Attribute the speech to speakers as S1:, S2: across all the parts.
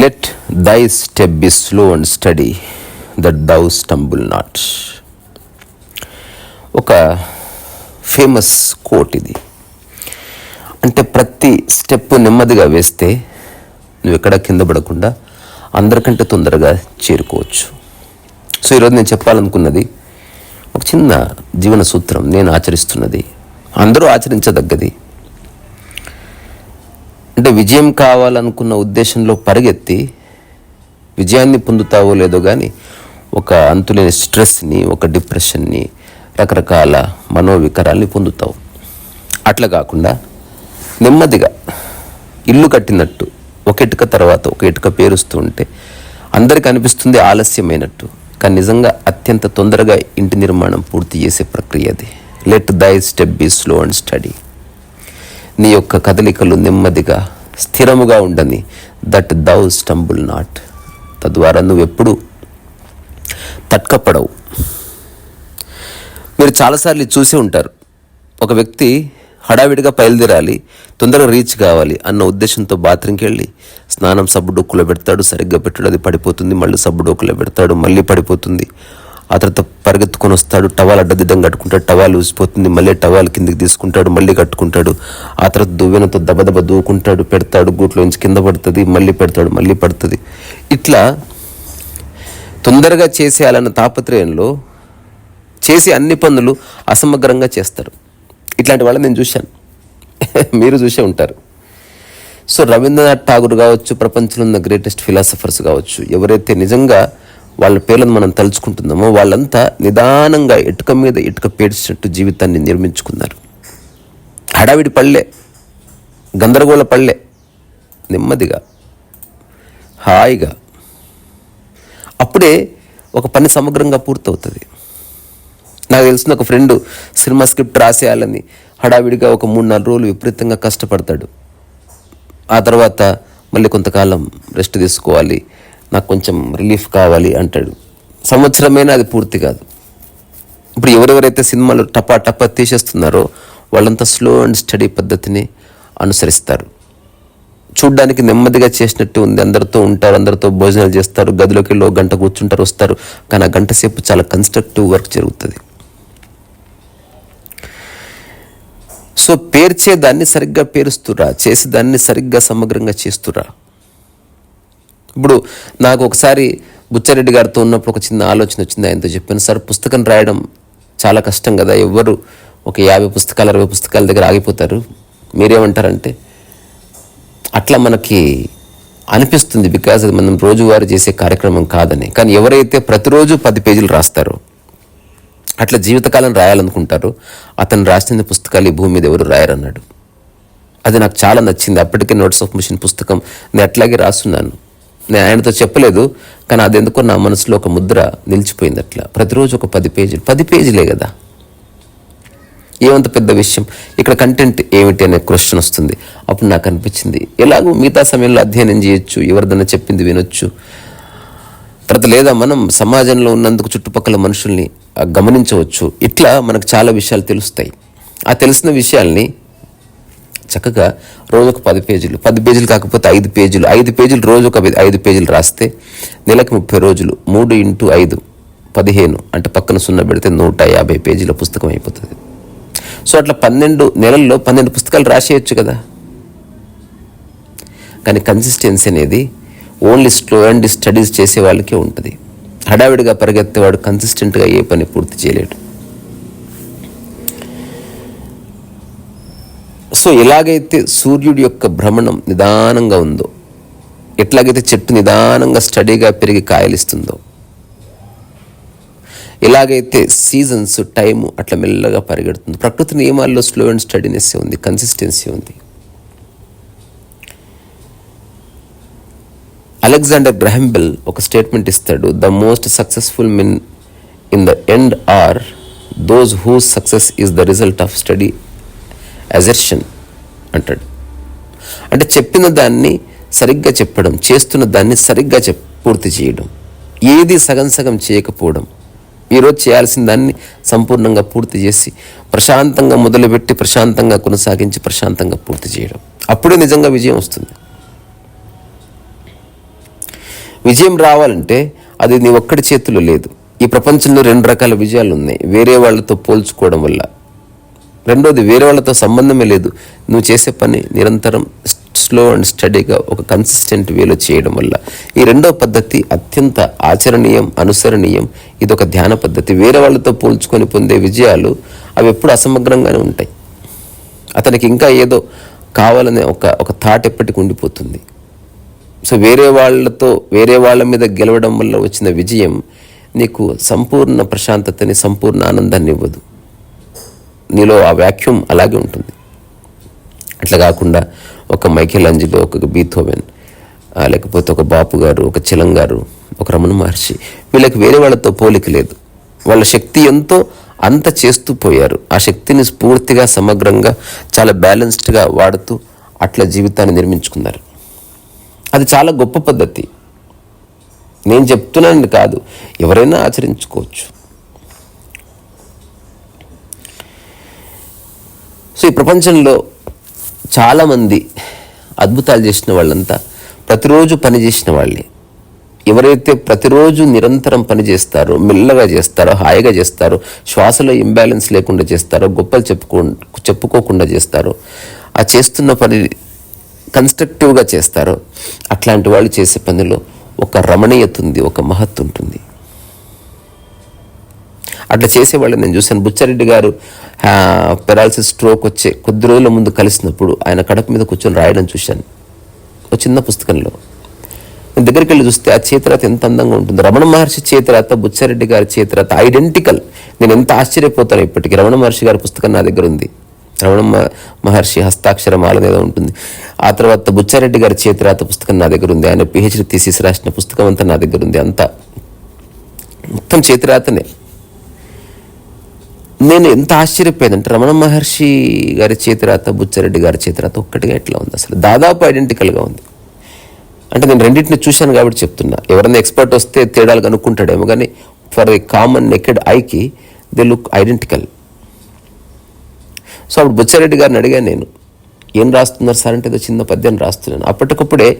S1: Let thy step be slow and steady that thou stumble not ఒక famous quote ఇది. అంటే ప్రతి step నెమ్మదిగా వేస్తే నువ్వు ఎక్కడ కింద పడకుండా అందరికంటే తొందరగా చేరుకోవచ్చు. సో ఈరోజు నేను చెప్పాలనుకున్నది ఒక చిన్న జీవన సూత్రం నేను ఆచరిస్తున్నది. అందరూ ఆచరించదగ్గది. అంటే విజయం కావాలనుకున్న ఉద్దేశంలో పరిగెత్తి విజయాన్ని పొందుతావో లేదో కానీ ఒక అంతులేని స్ట్రెస్ని ఒక డిప్రెషన్ని రకరకాల మనోవికారాల్ని పొందుతావు. అట్లా కాకుండా నెమ్మదిగా ఇల్లు కట్టినట్టు ఒక ఇటుక తర్వాత ఒక ఇటుక పేరుస్తూ ఉంటే అందరికి అనిపిస్తుంది ఆలస్యమైనట్టు. కానీ నిజంగా అత్యంత తొందరగా ఇంటి నిర్మాణం పూర్తి చేసే ప్రక్రియ అది. Let thy step be slow and steady నీ యొక్క కదలికలు నెమ్మదిగా స్థిరముగా ఉండని దట్ దౌ స్టంబుల్ నాట్ తద్వారా నువ్వు ఎప్పుడు తట్కపడవు మీరు చాలాసార్లు చూసి చూసే ఉంటారు. ఒక వ్యక్తి హడావిడిగా బయలుదేరాలి తొందరగా రీచ్ కావాలి అన్న ఉద్దేశంతో బాత్రూమ్కి వెళ్ళి స్నానం సబ్బు డొక్కులో పెడతాడు. సరిగ్గా పెట్టాడు అది పడిపోతుంది. మళ్ళీ సబ్బు డొక్కులో పెడతాడు మళ్ళీ పడిపోతుంది. ఆ తర్వాత పరిగెత్తుకొని వస్తాడు. టవాల్ అడ్డదిడ్డం కట్టుకుంటాడు. టవాల్ ఊసిపోతుంది. మళ్ళీ టవాల్ కిందికి తీసుకుంటాడు. మళ్ళీ కట్టుకుంటాడు. ఆ తర్వాత దువ్వెనతో దబదబ దూకుంటాడు. పెడతాడు. గూట్లోంచి కింద పడుతుంది. మళ్ళీ పెడతాడు. మళ్ళీ పడుతుంది. ఇట్లా తొందరగా చేసేయాలన్న తాపత్రయంలో చేసే అన్ని పనులు అసమగ్రంగా చేస్తారు. ఇట్లాంటి వాళ్ళని నేను చూశాను. మీరు చూసే ఉంటారు. సో రవీంద్రనాథ్ ఠాగూర్ కావచ్చు ప్రపంచంలో ఉన్న గ్రేటెస్ట్ ఫిలాసఫర్స్ కావచ్చు ఎవరైతే నిజంగా వాళ్ళ పేర్లను మనం తలుచుకుంటున్నామో వాళ్ళంతా నిదానంగా ఇటుక మీద ఇటుక పేడ్చినట్టు జీవితాన్ని నిర్మించుకున్నారు. హడావిడి పళ్ళే గందరగోళ పళ్ళే నెమ్మదిగా హాయిగా. అప్పుడే ఒక పని సమగ్రంగా పూర్తవుతుంది. నాకు తెలిసిన ఒక ఫ్రెండ్ సినిమా స్క్రిప్ట్ రాసేయాలని హడావిడిగా ఒక మూడు నాలుగు రోజులు విపరీతంగా కష్టపడతాడు. ఆ తర్వాత మళ్ళీ కొంతకాలం రెస్ట్ తీసుకోవాలి నాకు కొంచెం రిలీఫ్ కావాలి అంటాడు. సంవత్సరమైనా అది పూర్తి కాదు. ఇప్పుడు ఎవరెవరైతే సినిమాలు టపా టపా తీసేస్తున్నారో వాళ్ళంతా స్లో అండ్ స్టడీ పద్ధతిని అనుసరిస్తారు. చూడ్డానికి నెమ్మదిగా చేసినట్టు ఉంది. అందరితో ఉంటారు అందరితో భోజనాలు చేస్తారు గదిలోకి వెళ్ళి ఒక గంట కూర్చుంటారు వస్తారు. కానీ ఆ గంట సేపు చాలా కన్స్ట్రక్టివ్ వర్క్ జరుగుతుంది. సో పేర్చే దాన్ని సరిగ్గా పేరుస్తురా చేసి దాన్ని సరిగ్గా సమగ్రంగా చేస్తురా ఇప్పుడు నాకు ఒకసారి బుచ్చారెడ్డి గారితో ఉన్నప్పుడు ఒక చిన్న ఆలోచన వచ్చింది ఆయనతో చెప్పాను సార్ పుస్తకం రాయడం చాలా కష్టం కదా ఎవ్వరు ఒక యాభై పుస్తకాలు అరవై పుస్తకాల దగ్గర ఆగిపోతారు మీరేమంటారంటే? అట్లా మనకి అనిపిస్తుంది బికాజ్ అది మనం రోజువారీ చేసే కార్యక్రమం కాదని. కానీ ఎవరైతే ప్రతిరోజు పది పేజీలు రాస్తారో అట్లా జీవితకాలం రాయాలనుకుంటారు. అతను రాసిన పుస్తకాలు ఈ భూమి మీద ఎవరు రాయరన్నాడు. అది నాకు చాలా నచ్చింది. అప్పటికే నోట్స్ ఆఫ్ మిషన్ పుస్తకం నేను అట్లాగే రాస్తున్నాను. నేను ఆయనతో చెప్పలేదు కానీ అది ఎందుకో నా మనసులో ఒక ముద్ర నిలిచిపోయింది అట్లా. ప్రతిరోజు ఒక పది పేజీలు. పది పేజీలే కదా. ఏమంత పెద్ద విషయం. ఇక్కడ కంటెంట్ ఏమిటి అనే క్వశ్చన్ వస్తుంది. అప్పుడు నాకు అనిపించింది ఎలాగో మిగతా సమయంలో అధ్యయనం చేయొచ్చు ఎవరిదన్నా చెప్పింది వినొచ్చు. తర్వాత లేదా మనం సమాజంలో ఉన్నందుకు చుట్టుపక్కల మనుషుల్ని గమనించవచ్చు. ఇట్లా మనకు చాలా విషయాలు తెలుస్తాయి. ఆ తెలిసిన విషయాల్ని చక్కగా రోజు ఒక పది పేజీలు పది పేజీలు కాకపోతే ఐదు పేజీలు ఐదు పేజీలు రోజు ఒక ఐదు పేజీలు రాస్తే నెలకు ముప్పై రోజులు మూడు ఇంటూ ఐదు పదిహేను అంటే పక్కన సున్నా పెడితే నూట యాభై పేజీల పుస్తకం అయిపోతుంది. సో అట్లా పన్నెండు నెలల్లో పన్నెండు పుస్తకాలు రాసేయచ్చు కదా. కానీ కన్సిస్టెన్సీ అనేది ఓన్లీ స్లో అండ్ స్టడీస్ చేసే వాళ్ళకే ఉంటుంది. హడావిడిగా పరిగెత్తేవాడు కన్సిస్టెంట్గా ఏ పని పూర్తి చేయలేడు. సో ఎలాగైతే సూర్యుడి యొక్క భ్రమణం నిదానంగా ఉందో ఎట్లాగైతే చెట్టు నిదానంగా స్టడీగా పెరిగి కాయలిస్తుందో ఎలాగైతే సీజన్స్ టైము అట్లా మెల్లగా పరిగెడుతుంది ప్రకృతి నియమాల్లో స్లో అండ్ స్టడీనెస్ ఉంది కన్సిస్టెన్సీ ఉంది. అలెగ్జాండర్ గ్రహంబెల్ ఒక స్టేట్మెంట్ ఇస్తాడు. The most successful men in the end are those whose success is the result of steady accretion అంటాడు. అంటే చెప్పిన దాన్ని సరిగ్గా చెప్పడం చేస్తున్న దాన్ని సరిగ్గా చెప్ పూర్తి చేయడం ఏది సగం సగం చేయకపోవడం ఈరోజు చేయాల్సిన దాన్ని సంపూర్ణంగా పూర్తి చేసి ప్రశాంతంగా మొదలుపెట్టి ప్రశాంతంగా కొనసాగించి ప్రశాంతంగా పూర్తి చేయడం. అప్పుడే నిజంగా విజయం వస్తుంది. విజయం రావాలంటే అది నీ ఒక్కడి చేతిలో లేదు. ఈ ప్రపంచంలో రెండు రకాల విజయాలు ఉన్నాయి. వేరే వాళ్ళతో పోల్చుకోవడం వల్ల. రెండోది వేరే వాళ్ళతో సంబంధమే లేదు. నువ్వు చేసే పని నిరంతరం స్లో అండ్ స్టడీగా ఒక కన్సిస్టెంట్ వేలో చేయడం వల్ల. ఈ రెండో పద్ధతి అత్యంత ఆచరణీయం అనుసరణీయం. ఇది ఒక ధ్యాన పద్ధతి. వేరే వాళ్ళతో పోల్చుకొని పొందే విజయాలు అవి ఎప్పుడు అసమగ్రంగానే ఉంటాయి. అతనికి ఇంకా ఏదో కావాలనే ఒక ఒక థాట్ ఎప్పటికి ఉండిపోతుంది. సో వేరే వాళ్ళతో వేరే వాళ్ళ మీద గెలవడం వల్ల వచ్చిన విజయం నీకు సంపూర్ణ ప్రశాంతతని సంపూర్ణ ఆనందాన్ని ఇవ్వదు. నీలో ఆ వ్యాక్యూమ్ అలాగే ఉంటుంది. అట్లా కాకుండా ఒక మైకేల్ అంజిలో ఒక బీథోవెన్ లేకపోతే ఒక బాపు గారు ఒక చిలం గారు ఒక రమణ మహర్షి వీళ్ళకి వేరే వాళ్ళతో పోలిక లేదు. వాళ్ళ శక్తి ఎంతో అంత చేస్తూ పోయారు. ఆ శక్తిని స్ఫూర్తిగా సమగ్రంగా చాలా బ్యాలెన్స్డ్గా వాడుతూ అట్లా జీవితాన్ని నిర్మించుకున్నారు. అది చాలా గొప్ప పద్ధతి. నేను చెప్తున్నాను కాదు ఎవరైనా ఆచరించుకోవచ్చు. సో ఈ ప్రపంచంలో చాలామంది అద్భుతాలు చేసిన వాళ్ళంతా ప్రతిరోజు పని చేసిన వాళ్ళే. ఎవరైతే ప్రతిరోజు నిరంతరం పని చేస్తారో మెల్లగా చేస్తారో హాయిగా చేస్తారో శ్వాసలో ఇంబ్యాలెన్స్ లేకుండా చేస్తారో గొప్పలు చెప్పుకో చెప్పుకోకుండా చేస్తారో ఆ చేస్తున్న పని కన్స్ట్రక్టివ్గా చేస్తారో అట్లాంటి వాళ్ళు చేసే పనిలో ఒక రమణీయత ఉంది ఒక మహత్తు ఉంటుంది. అట్లా చేసేవాళ్ళు నేను చూశాను. బుచ్చారెడ్డి గారు పెరాలసిస్ స్ట్రోక్ వచ్చే కొద్ది రోజుల ముందు కలిసినప్పుడు ఆయన కడప మీద కూర్చొని రాయడం చూశాను. ఒక చిన్న పుస్తకంలో. నేను దగ్గరికి వెళ్ళి చూస్తే ఆ చేతిరాత ఎంత అందంగా ఉంటుంది. రమణ మహర్షి చేతిరాత బుచ్చారెడ్డి గారి చేతిరాత ఐడెంటికల్ నేను ఎంత ఆశ్చర్యపోతాను ఇప్పటికీ. రమణ మహర్షి గారి పుస్తకం నా దగ్గర ఉంది. రమణ మహర్షి మహర్షి మాల ఏదో ఉంటుంది. ఆ తర్వాత బుచ్చారెడ్డి గారి చేతిరాత పుస్తకం నా దగ్గర ఉంది. ఆయన పిహెచ్డి తీసేసి రాసిన పుస్తకం అంతా నా దగ్గర ఉంది అంతా. మొత్తం చేతిరాతనే నేను ఎంత ఆశ్చర్యపోయానంటే రమణ మహర్షి గారి చేతిరాత బుచ్చారెడ్డి గారి చేతిరాత ఒక్కటిగా ఎట్లా ఉంది అసలు? దాదాపు ఐడెంటికల్గా ఉంది. అంటే నేను రెండింటిని చూశాను కాబట్టి చెప్తున్నా. ఎవరైనా ఎక్స్పర్ట్ వస్తే తేడాలు కనుక్కుంటాడేమో కానీ ఫర్ ఏ కామన్ నెకెడ్ ఐకి దే లుక్ ఐడెంటికల్ సో అప్పుడు బుచ్చారెడ్డి గారిని అడిగాను నేను ఏం రాస్తున్నారు సార్? అంటే ఏదో చిన్న పద్యం రాస్తున్నాను. అప్పటికప్పుడే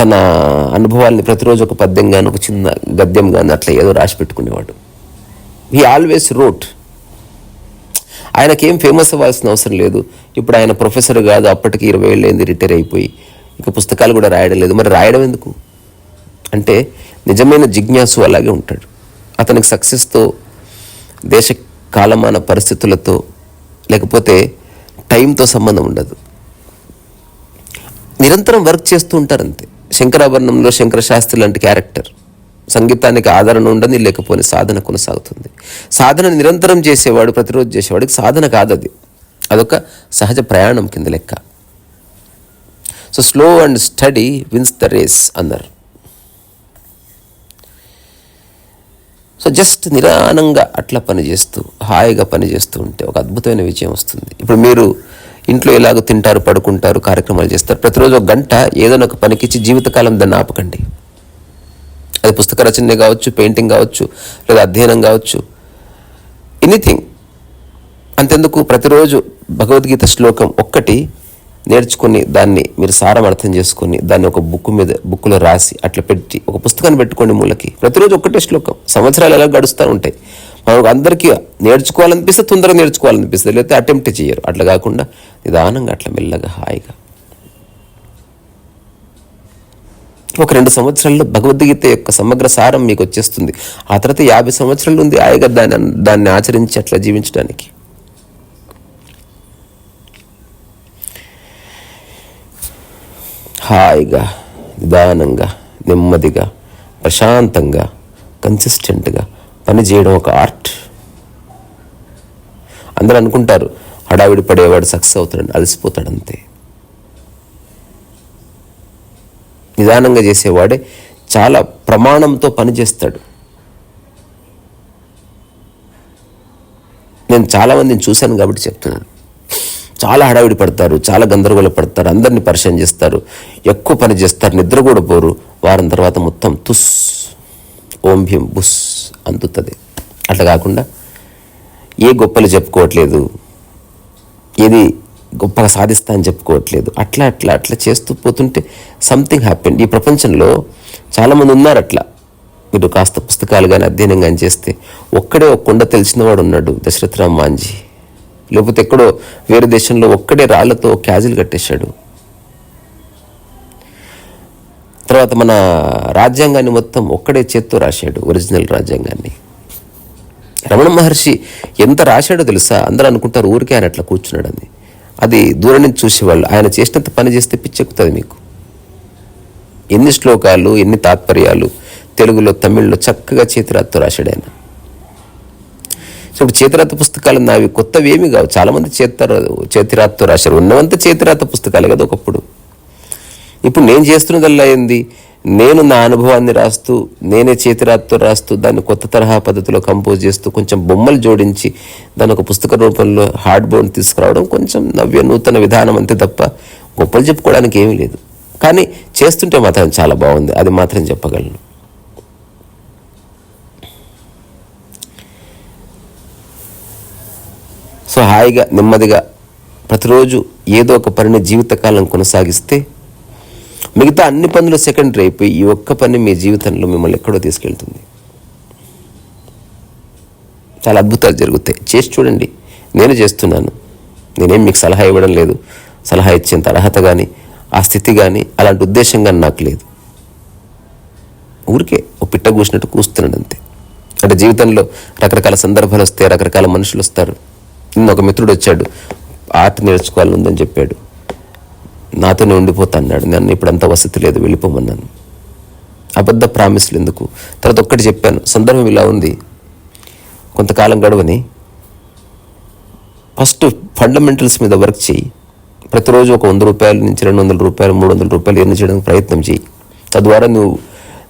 S1: తన అనుభవాల్ని ప్రతిరోజు ఒక పద్యం కానీ ఒక చిన్న గద్యం కానీ అట్లా ఏదో రాసి పెట్టుకునేవాడు. హీ ఆల్వేస్ రోట్ ఆయనకేం ఫేమస్ అవ్వాల్సిన అవసరం లేదు. ఇప్పుడు ఆయన ప్రొఫెసర్ కాదు అప్పటికి ఇరవై ఏళ్ళు అయింది రిటైర్ అయిపోయి ఇక పుస్తకాలు కూడా రాయడం లేదు. మరి రాయడం ఎందుకు? అంటే నిజమైన జిజ్ఞాసు అలాగే ఉంటాడు. అతనికి సక్సెస్తో దేశ కాలమాన పరిస్థితులతో లేకపోతే టైంతో సంబంధం ఉండదు. నిరంతరం వర్క్ చేస్తూ ఉంటారు అంతే శంకరాభరణంలో శంకర శాస్త్రి లాంటి క్యారెక్టర్. సంగీతానికి ఆదరణ ఉండని లేకపోతే సాధన కొనసాగుతుంది. సాధన నిరంతరం చేసేవాడు ప్రతిరోజు చేసేవాడికి సాధన కాదది. అదొక సహజ ప్రయాణం కింద లెక్క. So slow and steady wins the race అన్నారు. సో జస్ట్ నిదానంగా అట్లా పని చేస్తూ హాయిగా పని చేస్తూ ఉంటే ఒక అద్భుతమైన విజయం వస్తుంది. ఇప్పుడు మీరు ఇంట్లో ఎలాగో తింటారు పడుకుంటారు కార్యక్రమాలు చేస్తారు ప్రతిరోజు ఒక గంట ఏదైనా ఒక పనికిచ్చి జీవితకాలం దాన్ని ఆపకండి. అది పుస్తక రచనే కావచ్చు పెయింటింగ్ కావచ్చు లేదా అధ్యయనం కావచ్చు ఎనీథింగ్ అంతెందుకు? ప్రతిరోజు భగవద్గీత శ్లోకం ఒక్కటి నేర్చుకుని దాన్ని మీరు సారం అర్థం చేసుకొని దాన్ని ఒక బుక్ మీద బుక్లో రాసి అట్లా పెట్టి ఒక పుస్తకాన్ని పెట్టుకోండి మూలకి. ప్రతిరోజు ఒక్కటే శ్లోకం. సంవత్సరాలు ఎలా గడుస్తూ ఉంటాయి? మనకు అందరికీ నేర్చుకోవాలనిపిస్తే తొందరగా నేర్చుకోవాలనిపిస్తుంది లేకపోతే అటెంప్ట్ చేయరు. అట్లా కాకుండా నిదానంగా అట్లా మెల్లగా హాయిగా. ఒక రెండు సంవత్సరాల్లో భగవద్గీత యొక్క సమగ్ర సారం మీకు వచ్చేస్తుంది. ఆ తర్వాత యాభై సంవత్సరాలు ఉంది హాయిగా దాన్ని దాన్ని ఆచరించి అట్లా జీవించడానికి. హాయిగా నిదానంగా నెమ్మదిగా ప్రశాంతంగా కన్సిస్టెంట్గా పని చేయడం ఒక ఆర్ట్ అందరూ అనుకుంటారు హడావిడి పడేవాడు సక్సెస్ అవుతాడని అలసిపోతాడు అంతే నిదానంగా చేసేవాడే చాలా ప్రమాణంతో పనిచేస్తాడు నేను చాలామందిని చూశాను కాబట్టి చెప్తున్నాను. చాలా హడావిడి పడతారు చాలా గందరగోళ పడతారు అందరినీ పరిచయం చేస్తారు ఎక్కువ పని చేస్తారు నిద్ర కూడా పోరు. వారం తర్వాత మొత్తం తుస్ ఓం భీం బుస్ అందుతుంది. అట్లా కాకుండా ఏ గొప్పలు చెప్పుకోవట్లేదు ఏది గొప్పగా సాధిస్తా అని చెప్పుకోవట్లేదు అట్లా అట్లా అట్లా చేస్తూ పోతుంటే సంథింగ్ హ్యాపెండ్ ఈ ప్రపంచంలో చాలామంది ఉన్నారు అట్లా. మీరు కాస్త పుస్తకాలు కానీ అధ్యయనం కానీ చేస్తే ఒక్కడే ఒక కొండ తెలిసినవాడు ఉన్నాడు దశరథరామ్ మాంజీ లేకపోతే ఎక్కడో వేరే దేశంలో ఒక్కడే రాళ్ళతో క్యాజులు కట్టేశాడు. తర్వాత మన రాజ్యాంగాన్ని మొత్తం ఒక్కడే చేత్తో రాశాడు ఒరిజినల్ రాజ్యాంగాన్ని. రమణ మహర్షి ఎంత రాశాడో తెలుసా? అందరూ అనుకుంటారు ఊరికే ఆయన అట్లా కూర్చున్నాడని. అది దూరం నుంచి చూసేవాళ్ళు. ఆయన చేసినంత పని చేస్తే పిచ్చెక్కుతుంది మీకు. ఎన్ని శ్లోకాలు ఎన్ని తాత్పర్యాలు తెలుగులో తమిళ్ళో చక్కగా చేతిరాత్తో రాశాడు ఆయన. ఇప్పుడు చేతిరాత పుస్తకాలు నావి కొత్తవి ఏమి కావు. చాలామంది చేతిర చేతిరాత్తో రాశారు. ఉన్నవంత చేతిరాత పుస్తకాలే కదా ఒకప్పుడు. ఇప్పుడు నేను చేస్తున్నదల్లా ఏంది? నేను నా అనుభవాన్ని రాస్తూ నేనే చేతిరాత్తో రాస్తూ దాన్ని కొత్త తరహా పద్ధతిలో కంపోజ్ చేస్తూ కొంచెం బొమ్మలు జోడించి దాని ఒక పుస్తక రూపంలో హార్డ్ బోర్డ్ తీసుకురావడం కొంచెం నవ్య నూతన విధానం అంతే తప్ప గొప్పలు చెప్పుకోవడానికి ఏమీ లేదు. కానీ చేస్తుంటే మాత్రం చాలా బాగుంది. అది మాత్రం చెప్పగలను. సో హాయిగా నెమ్మదిగా ప్రతిరోజు ఏదో ఒక పనిని జీవితకాలం కొనసాగిస్తే మిగతా అన్ని పనులు సెకండరీ అయిపోయి ఈ ఒక్క పని మీ జీవితంలో మిమ్మల్ని ఎక్కడో తీసుకెళ్తుంది. చాలా అద్భుతాలు జరుగుతాయి. చేసి చూడండి. నేను చేస్తున్నాను. నేనేం మీకు సలహా ఇవ్వడం లేదు. సలహా ఇచ్చేంత అర్హత కానీ ఆ స్థితి కానీ అలాంటి ఉద్దేశం కానీ నాకు లేదు. ఊరికే ఓ పిట్ట కూసినట్టు కూస్తున్నాడు అంతే. అంటే జీవితంలో రకరకాల సందర్భాలు వస్తాయి రకరకాల మనుషులు వస్తారు. ఒక మిత్రుడు వచ్చాడు. ఆర్ట్ నేర్చుకోవాలని ఉందని చెప్పాడు. నాతోనే ఉండిపోతా అన్నాడు. నన్ను ఇప్పుడు అంత వసతి లేదు వెళ్ళిపోమన్నాను. అబద్ధ ప్రామిస్లు ఎందుకు? తర్వాత ఒక్కటి చెప్పాను. సందర్భం ఇలా ఉంది. కొంతకాలం గడవని. ఫస్ట్ ఫండమెంటల్స్ మీద వర్క్ చేయి. ప్రతిరోజు ఒక వంద రూపాయల నుంచి రెండు వందల రూపాయలు మూడు వందల రూపాయలు ఎర్న్ చేయడానికి ప్రయత్నం చేయి. తద్వారా నువ్వు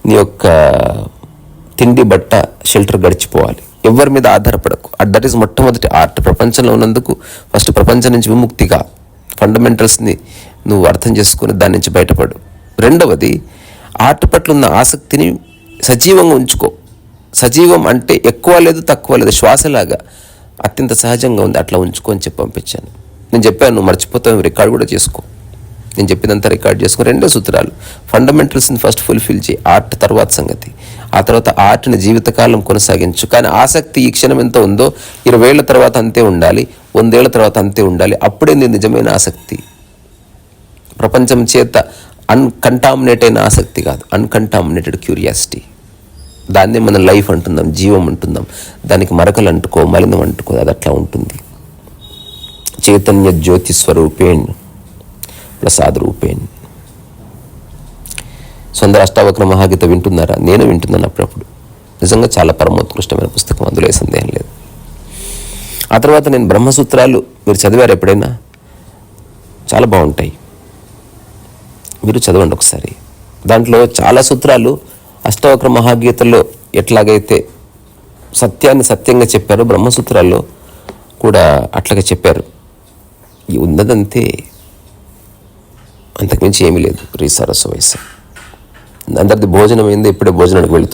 S1: నీ యొక్క తిండి బట్ట షెల్టర్ గడిచిపోవాలి. ఎవరి మీద ఆధారపడకు. దట్ ఈస్ మొట్టమొదటి ఆర్ట్ ప్రపంచంలో ఉన్నందుకు ఫస్ట్ ప్రపంచం నుంచి విముక్తిగా ఫండమెంటల్స్ని నువ్వు అర్థం చేసుకుని దాని నుంచి బయటపడు. రెండవది ఆర్ట్ పట్ల ఉన్న ఆసక్తిని సజీవంగా ఉంచుకో. సజీవం అంటే ఎక్కువ లేదు తక్కువ లేదు శ్వాసలాగా అత్యంత సహజంగా ఉంది అట్లా ఉంచుకో అని చెప్పి పంపించాను. నేను చెప్పాను నువ్వు మర్చిపోతావు రికార్డ్ కూడా చేసుకో. నేను చెప్పినంత రికార్డ్ చేసుకుని రెండో సూత్రాలు ఫండమెంటల్స్ని ఫస్ట్ ఫుల్ఫిల్ చేయి ఆర్ట్ తర్వాత సంగతి. ఆ తర్వాత ఆర్ట్ని జీవితకాలం కొనసాగించు. కానీ ఆసక్తి ఈ క్షణం ఎంత ఉందో ఇరవై ఏళ్ళ తర్వాత అంతే ఉండాలి వందేళ్ళ తర్వాత అంతే ఉండాలి. అప్పుడే నీ నిజమైన ఆసక్తి. ప్రపంచం చేత అన్కంటామినేట్ అయిన ఆసక్తి కాదు అన్కంటామినేటెడ్ క్యూరియాసిటీ దాన్నే మనం లైఫ్ అంటున్నాం జీవం అంటున్నాం. దానికి మరకలు అంటుకో మలినం అంటుకో అది అట్లా ఉంటుంది. చైతన్య జ్యోతి స్వరూపేణ్ ప్రసాద్ రూపేణ్. సుందర అష్టావక్ర మహాగీత వింటున్నారా? నేను వింటున్నాను అప్పుడప్పుడు. నిజంగా చాలా పరమోత్కృష్టమైన పుస్తకం. అందులో ఏ సందేహం లేదు. ఆ తర్వాత నేను బ్రహ్మసూత్రాలు మీరు చదివారు ఎప్పుడైనా? చాలా బాగుంటాయి. మీరు చదవండి ఒకసారి. దాంట్లో చాలా సూత్రాలు అష్టవక్ర మహాగీతలో ఎట్లాగైతే సత్యాన్ని సత్యంగా చెప్పారో బ్రహ్మసూత్రాల్లో కూడా అట్లాగే చెప్పారు. ఈ ఉన్నదంతే. అంతకుమించి ఏమీ లేదు. రీ సరస్సు వయసు అందరిది భోజనం అయింది ఇప్పుడే భోజనానికి వెళుతుంది